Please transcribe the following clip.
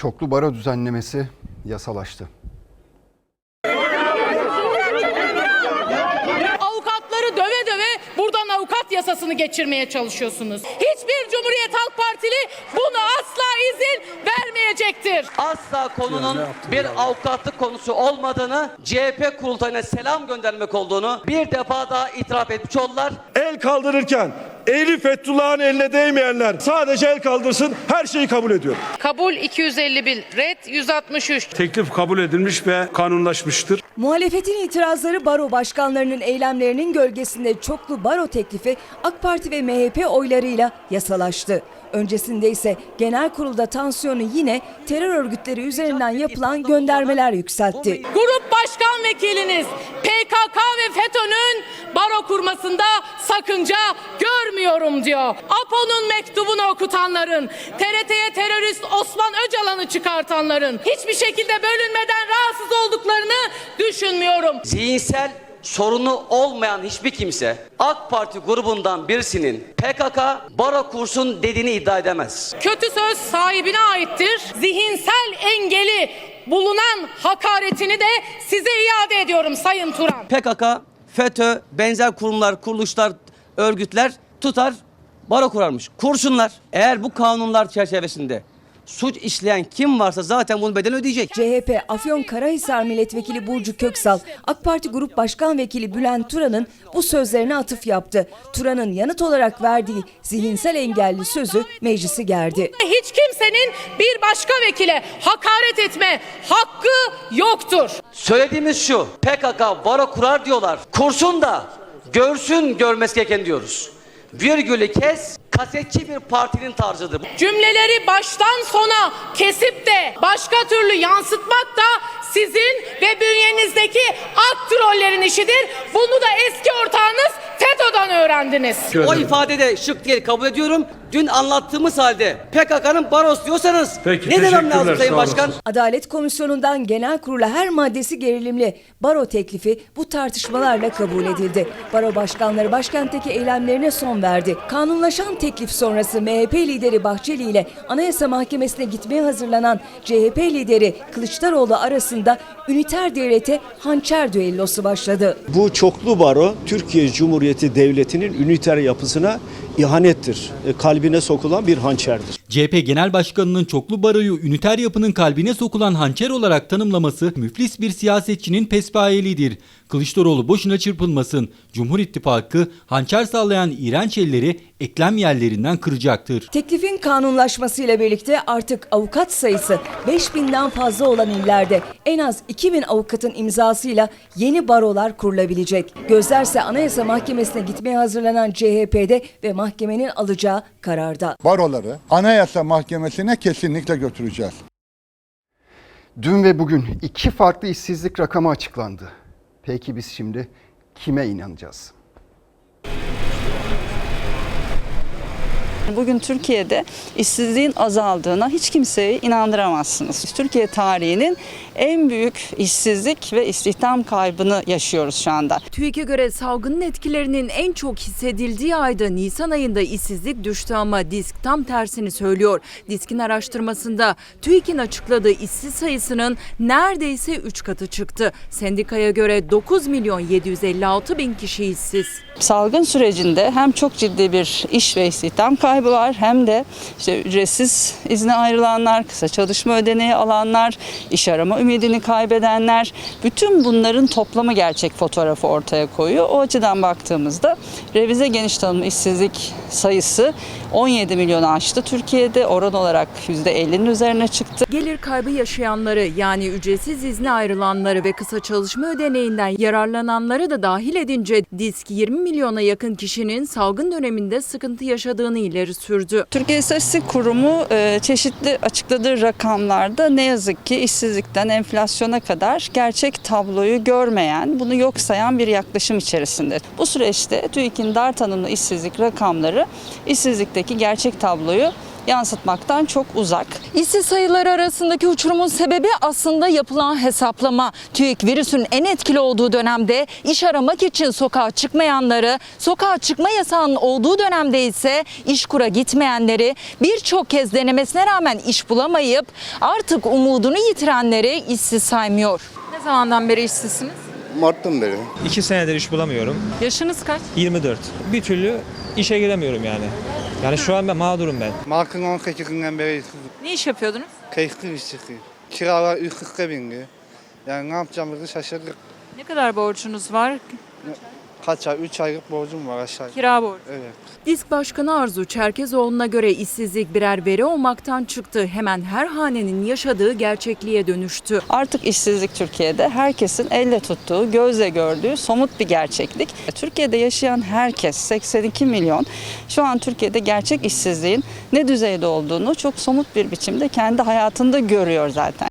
Çoklu baro düzenlemesi yasalaştı. Avukatları döve döve buradan avukat yasasını geçirmeye çalışıyorsunuz. Hiçbir Cumhuriyet Halk Partili buna asla izin vermeyecektir. asla konunun bir avukatlık konusu olmadığını, CHP kurultayına selam göndermek olduğunu bir defa daha itiraf etmiş oldular. El kaldırırken eli Fethullah'ın eline değmeyenler sadece el kaldırsın her şeyi kabul ediyor. Kabul 251, red 163. Teklif kabul edilmiş ve kanunlaşmıştır. Muhalefetin itirazları baro başkanlarının eylemlerinin gölgesinde çoklu baro teklifi AK Parti ve MHP oylarıyla yasalaştı. Öncesinde ise genel kurulda tansiyonu yine terör örgütleri üzerinden yapılan göndermeler yükseltti. Grup başkan vekiliniz PKK ve FETÖ'nün baro kurmasında sakınca görmüyorum diyor. APO'nun mektubunu okutanların, TRT'ye terörist Osman Öcalan'ı çıkartanların hiçbir şekilde bölünmeden rahatsız olduklarını düşünmüyorum. Zihinsel sorunu olmayan hiçbir kimse AK Parti grubundan birisinin PKK baro kursun dediğini iddia edemez. Kötü söz sahibine aittir. Zihinsel engeli bulunan hakaretini de size iade ediyorum Sayın Turan. PKK, FETÖ, benzer kurumlar, kuruluşlar, örgütler tutar, baro kurarmış. Kursunlar. Eğer bu kanunlar çerçevesinde suç işleyen kim varsa zaten bunun bedelini ödeyecek. CHP Afyonkarahisar Milletvekili Burcu Köksal, AK Parti Grup Başkan Vekili Bülent Turan'ın bu sözlerine atıf yaptı. Turan'ın yanıt olarak verdiği zihinsel engelli sözü meclisi gerdi. Hiç kimsenin bir başka vekile hakaret etme hakkı yoktur. Söylediğimiz şu, PKK baro kurar diyorlar. Kursun da görsün görmesi gereken diyoruz. Virgülü kes, kasetçi bir partinin tarzıdır. Cümleleri baştan sona kesip de başka türlü yansıtmak da sizin ve bünyenizdeki ak trollerin işidir. Bunu da eski ortağınız FETÖ'den öğrendiniz. O ifadede şık değil kabul ediyorum. Dün anlattığımız halde PKK'nın baros diyorsanız Peki, ne demem lazım Sayın Başkan? Adalet Komisyonu'ndan genel kurula her maddesi gerilimli. Baro teklifi bu tartışmalarla kabul edildi. Baro başkanları başkentteki eylemlerine son verdi. Kanunlaşan teklif sonrası MHP lideri Bahçeli ile Anayasa Mahkemesi'ne gitmeye hazırlanan CHP lideri Kılıçdaroğlu arasında üniter devlete hançer düellosu başladı. Bu çoklu baro Türkiye Cumhuriyeti Devleti'nin üniter yapısına ihanettir. E, Kalbine sokulan bir hançerdir. CHP Genel Başkanı'nın çoklu baroyu üniter yapının kalbine sokulan hançer olarak tanımlaması müflis bir siyasetçinin pespayelidir. Kılıçdaroğlu boşuna çırpılmasın. Cumhur İttifakı hançer sallayan iğrenç elleri eklem yerlerinden kıracaktır. Teklifin kanunlaşmasıyla birlikte artık avukat sayısı 5000'den fazla olan illerde en az 2000 avukatın imzasıyla yeni barolar kurulabilecek. Gözlerse Anayasa Mahkemesi'ne gitmeye hazırlanan CHP'de ve mahkemenin alacağı kararda. baroları Anayasa Mahkemesi'ne kesinlikle götüreceğiz. Dün ve bugün iki farklı işsizlik rakamı açıklandı. Peki biz şimdi kime inanacağız? Bugün Türkiye'de işsizliğin azaldığına hiç kimseyi inandıramazsınız. Türkiye tarihinin en büyük işsizlik ve istihdam kaybını yaşıyoruz şu anda. TÜİK'e göre salgının etkilerinin en çok hissedildiği ayda Nisan ayında işsizlik düştü ama DİSK tam tersini söylüyor. DİSK'in araştırmasında TÜİK'in açıkladığı işsiz sayısının neredeyse 3 katı çıktı. Sendikaya göre 9 milyon 756 bin kişi işsiz. Salgın sürecinde hem çok ciddi bir iş ve istihdam kaybı var hem de işte ücretsiz izne ayrılanlar, kısa çalışma ödeneği alanlar, iş arama ümidini kaybedenler bütün bunların toplamı gerçek fotoğrafı ortaya koyuyor. O açıdan baktığımızda revize geniş tanımlı işsizlik sayısı 17 milyonu aştı. Türkiye'de oran olarak %50'nin üzerine çıktı. Gelir kaybı yaşayanları yani ücretsiz izne ayrılanları ve kısa çalışma ödeneğinden yararlananları da dahil edince DİSK 20 milyona yakın kişinin salgın döneminde sıkıntı yaşadığını ileri sürdü. Türkiye İstatistik Kurumu e, çeşitli açıkladığı rakamlarda ne yazık ki işsizlikten enflasyona kadar gerçek tabloyu görmeyen, bunu yok sayan bir yaklaşım içerisinde. Bu süreçte TÜİK'in dar tanımlı işsizlik rakamları işsizlikteki gerçek tabloyu yansıtmaktan çok uzak. İşsiz sayıları arasındaki uçurumun sebebi aslında yapılan hesaplama. TÜİK virüsün en etkili olduğu dönemde iş aramak için sokağa çıkmayanları, sokağa çıkma yasağının olduğu dönemde ise işkura gitmeyenleri, birçok kez denemesine rağmen iş bulamayıp artık umudunu yitirenleri işsiz saymıyor. Ne zamandan beri işsizsiniz? Mart'tan beri. İki senedir iş bulamıyorum. Yaşınız kaç? 24. Bir türlü işe giremiyorum yani. Yani şu an ben mağdurum ben. Markın 12 günden beri Ne iş yapıyordunuz? kayıklı iş çıkıyor. Kiralar 40'a bindi. Yani ne yapacağımızı şaşırdık. Ne kadar borcunuz var? Kaç ay? 3 aylık borcum var aşağı. Kira borcu. Evet. Disk Başkanı Arzu Çerkezoğlu'na göre işsizlik birer veri olmaktan çıktı. Hemen her hanenin yaşadığı gerçekliğe dönüştü. Artık işsizlik Türkiye'de herkesin elle tuttuğu, gözle gördüğü somut bir gerçeklik. Türkiye'de yaşayan herkes 82 milyon şu an Türkiye'de gerçek işsizliğin ne düzeyde olduğunu çok somut bir biçimde kendi hayatında görüyor zaten.